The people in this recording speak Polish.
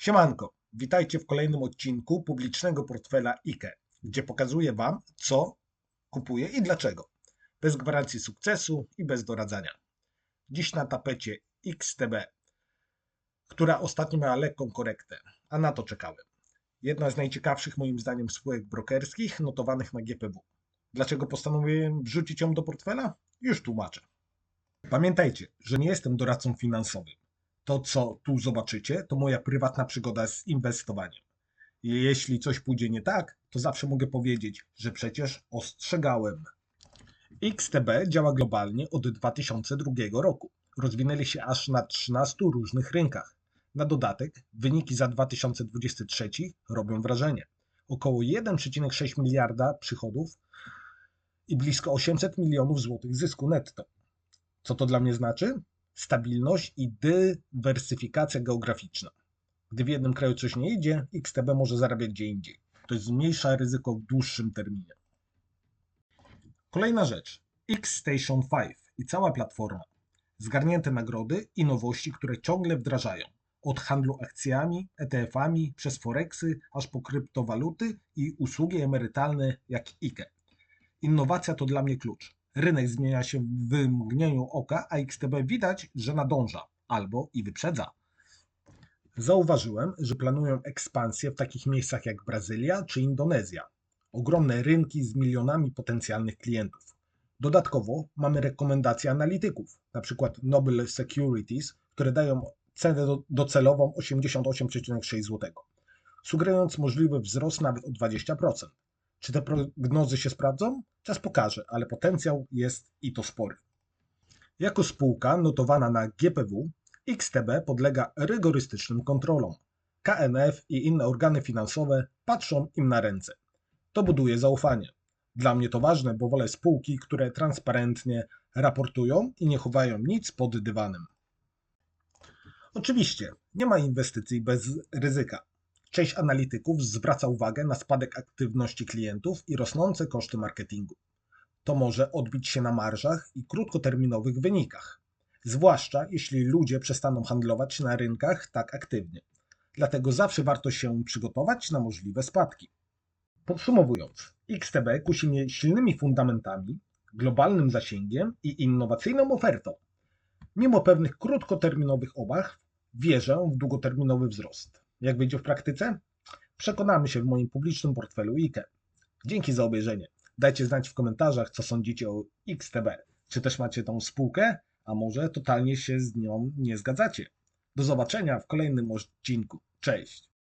Siemanko, witajcie w kolejnym odcinku publicznego portfela IKE, gdzie pokazuję Wam, co kupuję i dlaczego. Bez gwarancji sukcesu i bez doradzania. Dziś na tapecie XTB, która ostatnio miała lekką korektę, a na to czekałem. Jedna z najciekawszych moim zdaniem spółek brokerskich notowanych na GPW. Dlaczego postanowiłem wrzucić ją do portfela? Już tłumaczę. Pamiętajcie, że nie jestem doradcą finansowym. To, co tu zobaczycie, to moja prywatna przygoda z inwestowaniem. Jeśli coś pójdzie nie tak, to zawsze mogę powiedzieć, że przecież ostrzegałem. XTB działa globalnie od 2002 roku. Rozwinęli się aż na 13 różnych rynkach. Na dodatek wyniki za 2023 robią wrażenie. Około 1,6 miliarda przychodów i blisko 800 milionów złotych zysku netto. Co to dla mnie znaczy? Stabilność i dywersyfikacja geograficzna. Gdy w jednym kraju coś nie idzie, XTB może zarabiać gdzie indziej. To zmniejsza ryzyko w dłuższym terminie. Kolejna rzecz. X-Station 5 i cała platforma. Zgarnięte nagrody i nowości, które ciągle wdrażają. Od handlu akcjami, ETF-ami, przez Forexy, aż po kryptowaluty i usługi emerytalne jak IKE. Innowacja to dla mnie klucz. Rynek zmienia się w mgnieniu oka, a XTB widać, że nadąża albo i wyprzedza. Zauważyłem, że planują ekspansję w takich miejscach jak Brazylia czy Indonezja. Ogromne rynki z milionami potencjalnych klientów. Dodatkowo mamy rekomendacje analityków, np. Noble Securities, które dają cenę do- docelową 88,6 zł, sugerując możliwy wzrost nawet o 20%. Czy te prognozy się sprawdzą? Czas pokaże, ale potencjał jest i to spory. Jako spółka notowana na GPW, XTB podlega rygorystycznym kontrolom. KNF i inne organy finansowe patrzą im na ręce. To buduje zaufanie. Dla mnie to ważne, bo wolę spółki, które transparentnie raportują i nie chowają nic pod dywanem. Oczywiście, nie ma inwestycji bez ryzyka. Część analityków zwraca uwagę na spadek aktywności klientów i rosnące koszty marketingu. To może odbić się na marżach i krótkoterminowych wynikach, zwłaszcza jeśli ludzie przestaną handlować na rynkach tak aktywnie. Dlatego zawsze warto się przygotować na możliwe spadki. Podsumowując, XTB kusi mnie silnymi fundamentami, globalnym zasięgiem i innowacyjną ofertą. Mimo pewnych krótkoterminowych obaw, wierzę w długoterminowy wzrost. Jak wyjdzie w praktyce? Przekonamy się w moim publicznym portfelu IKE. Dzięki za obejrzenie. Dajcie znać w komentarzach, co sądzicie o XTB. Czy też macie tą spółkę, a może totalnie się z nią nie zgadzacie. Do zobaczenia w kolejnym odcinku. Cześć!